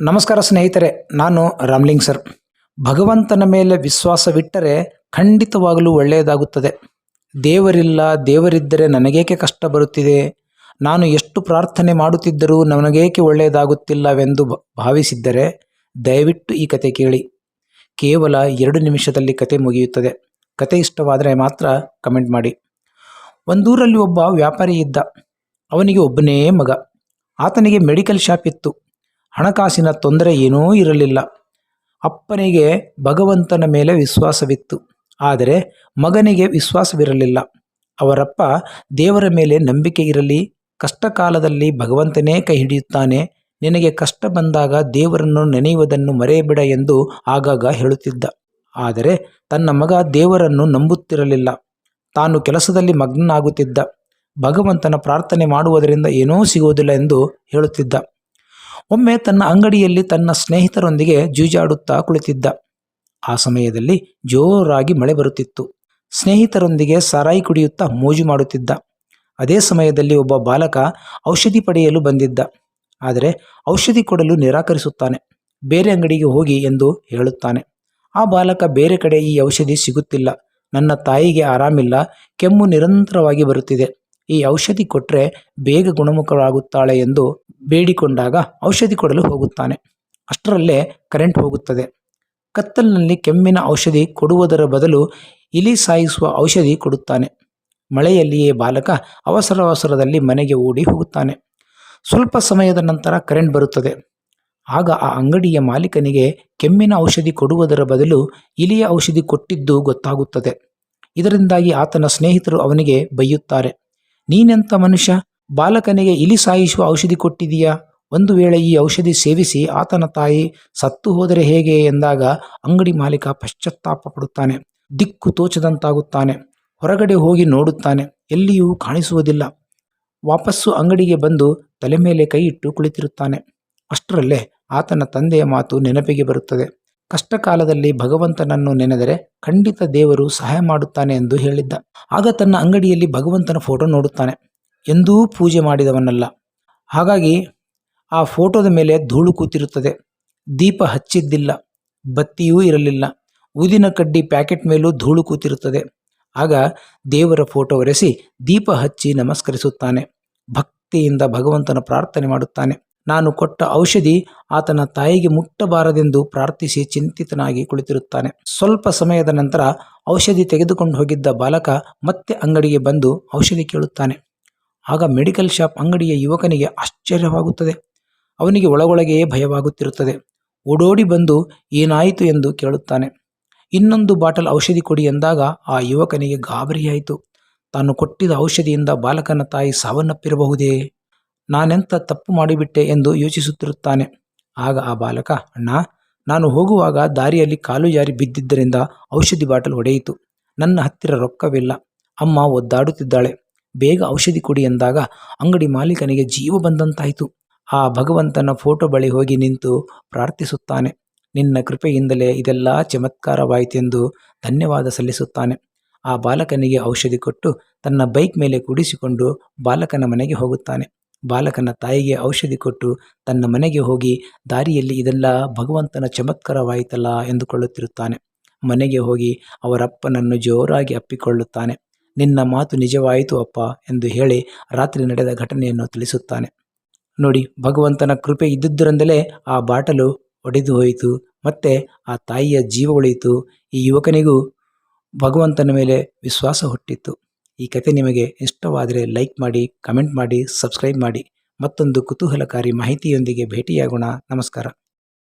ನಮಸ್ಕಾರ ಸ್ನೇಹಿತರೆ, ನಾನು ರಾಮ್ಲಿಂಗ್ ಸರ್. ಭಗವಂತನ ಮೇಲೆ ವಿಶ್ವಾಸವಿಟ್ಟರೆ ಖಂಡಿತವಾಗಲೂ ಒಳ್ಳೆಯದಾಗುತ್ತದೆ. ದೇವರಿಲ್ಲ, ದೇವರಿದ್ದರೆ ನನಗೇಕೆ ಕಷ್ಟ ಬರುತ್ತಿದೆ? ನಾನು ಎಷ್ಟು ಪ್ರಾರ್ಥನೆ ಮಾಡುತ್ತಿದ್ದರೂ ನನಗೇಕೆ ಒಳ್ಳೆಯದಾಗುತ್ತಿಲ್ಲವೆಂದು ಭಾವಿಸಿದ್ದರೆ ದಯವಿಟ್ಟು ಈ ಕತೆ ಕೇಳಿ. ಕೇವಲ ಎರಡು ನಿಮಿಷದಲ್ಲಿ ಕತೆ ಮುಗಿಯುತ್ತದೆ. ಕತೆ ಇಷ್ಟವಾದರೆ ಮಾತ್ರ ಕಮೆಂಟ್ ಮಾಡಿ. ಒಂದೂರಲ್ಲಿ ಒಬ್ಬ ವ್ಯಾಪಾರಿ ಇದ್ದ. ಅವನಿಗೆ ಒಬ್ಬನೇ ಮಗ. ಆತನಿಗೆ ಮೆಡಿಕಲ್ ಶಾಪ್ ಇತ್ತು. ಹಣಕಾಸಿನ ತೊಂದರೆ ಏನೂ ಇರಲಿಲ್ಲ. ಅಪ್ಪನಿಗೆ ಭಗವಂತನ ಮೇಲೆ ವಿಶ್ವಾಸವಿತ್ತು. ಆದರೆ ಮಗನಿಗೆ ವಿಶ್ವಾಸವಿರಲಿಲ್ಲ. ಅವರಪ್ಪ ದೇವರ ಮೇಲೆ ನಂಬಿಕೆ ಇರಲಿ ಕಷ್ಟ ಕಾಲದಲ್ಲಿ ಭಗವಂತನೇ ಕೈ ಹಿಡಿಯುತ್ತಾನೆ, ನಿನಗೆ ಕಷ್ಟ ಬಂದಾಗ ದೇವರನ್ನು ನೆನೆಯುವುದನ್ನು ಮರೆಯಬೇಡ ಎಂದು ಆಗಾಗ ಹೇಳುತ್ತಿದ್ದ. ಆದರೆ ತನ್ನ ಮಗ ದೇವರನ್ನು ನಂಬುತ್ತಿರಲಿಲ್ಲ. ತಾನು ಕೆಲಸದಲ್ಲಿ ಮಗ್ನನಾಗುತ್ತಿದ್ದ ಭಗವಂತನ ಪ್ರಾರ್ಥನೆ ಮಾಡುವುದರಿಂದ ಏನೂ ಸಿಗುವುದಿಲ್ಲ ಎಂದು ಹೇಳುತ್ತಿದ್ದ. ಒಮ್ಮೆ ತನ್ನ ಅಂಗಡಿಯಲ್ಲಿ ತನ್ನ ಸ್ನೇಹಿತರೊಂದಿಗೆ ಜೂಜಾಡುತ್ತಾ ಕುಳಿತಿದ್ದ. ಆ ಸಮಯದಲ್ಲಿ ಜೋರಾಗಿ ಮಳೆ ಬರುತ್ತಿತ್ತು. ಸ್ನೇಹಿತರೊಂದಿಗೆ ಸಾರಾಯಿ ಕುಡಿಯುತ್ತಾ ಮೋಜು ಮಾಡುತ್ತಿದ್ದ. ಅದೇ ಸಮಯದಲ್ಲಿ ಒಬ್ಬ ಬಾಲಕ ಔಷಧಿ ಪಡೆಯಲು ಬಂದಿದ್ದ. ಆದರೆ ಔಷಧಿ ಕೊಡಲು ನಿರಾಕರಿಸುತ್ತಾನೆ. ಬೇರೆ ಅಂಗಡಿಗೆ ಹೋಗಿ ಎಂದು ಹೇಳುತ್ತಾನೆ. ಆ ಬಾಲಕ ಬೇರೆ ಕಡೆ ಈ ಔಷಧಿ ಸಿಗುತ್ತಿಲ್ಲ. ನನ್ನ ತಾಯಿಗೆ ಆರಾಮಿಲ್ಲ. ಕೆಮ್ಮು ನಿರಂತರವಾಗಿ ಬರುತ್ತಿದೆ. ಈ ಔಷಧಿ ಕೊಟ್ಟರೆ ಬೇಗ ಗುಣಮುಖರಾಗುತ್ತಾಳೆ ಎಂದು ಬೇಡಿಕೊಂಡಾಗ ಔಷಧಿ ಕೊಡಲು ಹೋಗುತ್ತಾನೆ. ಅಷ್ಟರಲ್ಲೇ ಕರೆಂಟ್ ಹೋಗುತ್ತದೆ. ಕತ್ತಲಿನಲ್ಲಿ ಕೆಮ್ಮಿನ ಔಷಧಿ ಕೊಡುವುದರ ಬದಲು ಇಲಿ ಸಾಯಿಸುವ ಔಷಧಿ ಕೊಡುತ್ತಾನೆ. ಮಳೆಯಲ್ಲಿಯೇ ಬಾಲಕ ಅವಸರ ಅವಸರದಲ್ಲಿ ಮನೆಗೆ ಓಡಿ ಹೋಗುತ್ತಾನೆ. ಸ್ವಲ್ಪ ಸಮಯದ ನಂತರ ಕರೆಂಟ್ ಬರುತ್ತದೆ. ಆಗ ಆ ಅಂಗಡಿಯ ಮಾಲೀಕನಿಗೆ ಕೆಮ್ಮಿನ ಔಷಧಿ ಕೊಡುವುದರ ಬದಲು ಇಲಿಯ ಔಷಧಿ ಕೊಟ್ಟಿದ್ದು ಗೊತ್ತಾಗುತ್ತದೆ. ಇದರಿಂದಾಗಿ ಆತನ ಸ್ನೇಹಿತರು ಅವನಿಗೆ ಬೈಯುತ್ತಾರೆ. ನೀನೆಂಥ ಮನುಷ್ಯ? ಬಾಲಕನಿಗೆ ಇಲಿ ಸಾಯಿಸುವ ಔಷಧಿ ಕೊಟ್ಟಿದೀಯಾ? ಒಂದು ವೇಳೆ ಈ ಔಷಧಿ ಸೇವಿಸಿ ಆತನ ತಾಯಿ ಸತ್ತು ಹೋದರೆ ಹೇಗೆ ಎಂದಾಗ ಅಂಗಡಿ ಮಾಲೀಕ ಪಶ್ಚಾತ್ತಾಪ ಪಡುತ್ತಾನೆ. ದಿಕ್ಕು ತೋಚದಂತಾಗುತ್ತಾನೆ. ಹೊರಗಡೆ ಹೋಗಿ ನೋಡುತ್ತಾನೆ. ಎಲ್ಲಿಯೂ ಕಾಣಿಸುವುದಿಲ್ಲ. ವಾಪಸ್ಸು ಅಂಗಡಿಗೆ ಬಂದು ತಲೆ ಮೇಲೆ ಕೈ ಇಟ್ಟು ಕುಳಿತಿರುತ್ತಾನೆ. ಅಷ್ಟರಲ್ಲೇ ಆತನ ತಂದೆಯ ಮಾತು ನೆನಪಿಗೆ ಬರುತ್ತದೆ. ಕಷ್ಟ ಕಾಲದಲ್ಲಿ ಭಗವಂತನನ್ನು ನೆನೆದರೆ ಖಂಡಿತ ದೇವರು ಸಹಾಯ ಮಾಡುತ್ತಾನೆ ಎಂದು ಹೇಳಿದ್ದ. ಆಗ ತನ್ನ ಅಂಗಡಿಯಲ್ಲಿ ಭಗವಂತನ ಫೋಟೋ ನೋಡುತ್ತಾನೆ. ಎಂದೂ ಪೂಜೆ ಮಾಡಿದವನಲ್ಲ. ಹಾಗಾಗಿ ಆ ಫೋಟೋದ ಮೇಲೆ ಧೂಳು ಕೂತಿರುತ್ತದೆ. ದೀಪ ಹಚ್ಚಿದ್ದಿಲ್ಲ. ಬತ್ತಿಯೂ ಇರಲಿಲ್ಲ. ಊದಿನ ಕಡ್ಡಿ ಪ್ಯಾಕೆಟ್ ಮೇಲೂ ಧೂಳು ಕೂತಿರುತ್ತದೆ. ಆಗ ದೇವರ ಫೋಟೋ ಒರೆಸಿ ದೀಪ ಹಚ್ಚಿ ನಮಸ್ಕರಿಸುತ್ತಾನೆ. ಭಕ್ತಿಯಿಂದ ಭಗವಂತನ ಪ್ರಾರ್ಥನೆ ಮಾಡುತ್ತಾನೆ. ನಾನು ಕೊಟ್ಟ ಔಷಧಿ ಆತನ ತಾಯಿಗೆ ಮುಟ್ಟಬಾರದೆಂದು ಪ್ರಾರ್ಥಿಸಿ ಚಿಂತಿತನಾಗಿ ಕುಳಿತಿರುತ್ತಾನೆ. ಸ್ವಲ್ಪ ಸಮಯದ ನಂತರ ಔಷಧಿ ತೆಗೆದುಕೊಂಡು ಹೋಗಿದ್ದ ಬಾಲಕ ಮತ್ತೆ ಅಂಗಡಿಗೆ ಬಂದು ಔಷಧಿ ಕೇಳುತ್ತಾನೆ. ಆಗ ಮೆಡಿಕಲ್ ಶಾಪ್ ಅಂಗಡಿಯ ಯುವಕನಿಗೆ ಆಶ್ಚರ್ಯವಾಗುತ್ತದೆ. ಅವನಿಗೆ ಒಳಗೊಳಗೆಯೇ ಭಯವಾಗುತ್ತಿರುತ್ತದೆ. ಓಡೋಡಿ ಬಂದು ಏನಾಯಿತು ಎಂದು ಕೇಳುತ್ತಾನೆ. ಇನ್ನೊಂದು ಬಾಟಲ್ ಔಷಧಿ ಕೊಡಿ ಎಂದಾಗ ಆ ಯುವಕನಿಗೆ ಗಾಬರಿಯಾಯಿತು. ತಾನು ಕೊಟ್ಟಿದ ಔಷಧಿಯಿಂದ ಬಾಲಕನ ತಾಯಿ ಸಾವನ್ನಪ್ಪಿರಬಹುದೇ? ನಾನೆಂತ ತಪ್ಪು ಮಾಡಿಬಿಟ್ಟೆ ಎಂದು ಯೋಚಿಸುತ್ತಿರುತ್ತಾನೆ. ಆಗ ಆ ಬಾಲಕ, ಅಣ್ಣ, ನಾನು ಹೋಗುವಾಗ ದಾರಿಯಲ್ಲಿ ಕಾಲು ಜಾರಿ ಬಿದ್ದಿದ್ದರಿಂದ ಔಷಧಿ ಬಾಟಲ್ ಒಡೆಯಿತು. ನನ್ನ ಹತ್ತಿರ ರೊಕ್ಕವಿಲ್ಲ. ಅಮ್ಮ ಒದ್ದಾಡುತ್ತಿದ್ದಾಳೆ. ಬೇಗ ಔಷಧಿ ಕೊಡಿ ಎಂದಾಗ ಅಂಗಡಿ ಮಾಲೀಕನಿಗೆ ಜೀವ ಬಂದಂತಾಯಿತು. ಆ ಭಗವಂತನ ಫೋಟೋ ಬಳಿ ಹೋಗಿ ನಿಂತು ಪ್ರಾರ್ಥಿಸುತ್ತಾನೆ. ನಿನ್ನ ಕೃಪೆಯಿಂದಲೇ ಇದೆಲ್ಲ ಚಮತ್ಕಾರವಾಯಿತೆಂದು ಧನ್ಯವಾದ ಸಲ್ಲಿಸುತ್ತಾನೆ. ಆ ಬಾಲಕನಿಗೆ ಔಷಧಿ ಕೊಟ್ಟು ತನ್ನ ಬೈಕ್ ಮೇಲೆ ಕೂಡಿಸಿಕೊಂಡು ಬಾಲಕನ ಮನೆಗೆ ಹೋಗುತ್ತಾನೆ. ಬಾಲಕನ ತಾಯಿಗೆ ಔಷಧಿ ಕೊಟ್ಟು ತನ್ನ ಮನೆಗೆ ಹೋಗಿ ದಾರಿಯಲ್ಲಿ ಇದೆಲ್ಲ ಭಗವಂತನ ಚಮತ್ಕಾರವಾಯಿತಲ್ಲ ಎಂದುಕೊಳ್ಳುತ್ತಿರುತ್ತಾನೆ. ಮನೆಗೆ ಹೋಗಿ ಅವರಪ್ಪನನ್ನು ಜೋರಾಗಿ ಅಪ್ಪಿಕೊಳ್ಳುತ್ತಾನೆ. ನಿನ್ನ ಮಾತು ನಿಜವಾಯಿತು ಅಪ್ಪ ಎಂದು ಹೇಳಿ ರಾತ್ರಿ ನಡೆದ ಘಟನೆಯನ್ನು ತಿಳಿಸುತ್ತಾನೆ. ನೋಡಿ, ಭಗವಂತನ ಕೃಪೆ ಇದ್ದುದರಿಂದಲೇ ಆ ಬಾಟಲು ಒಡೆದು ಹೋಯಿತು, ಮತ್ತೆ ಆ ತಾಯಿಯ ಜೀವ ಉಳಿಯಿತು. ಈ ಯುವಕನಿಗೂ ಭಗವಂತನ ಮೇಲೆ ವಿಶ್ವಾಸ ಹುಟ್ಟಿತ್ತು. ಈ ಕತೆ ನಿಮಗೆ ಇಷ್ಟವಾದರೆ ಲೈಕ್ ಮಾಡಿ, ಕಮೆಂಟ್ ಮಾಡಿ, ಸಬ್ಸ್ಕ್ರೈಬ್ ಮಾಡಿ. ಮತ್ತೊಂದು ಕುತೂಹಲಕಾರಿ ಮಾಹಿತಿಯೊಂದಿಗೆ ಭೇಟಿಯಾಗೋಣ. ನಮಸ್ಕಾರ.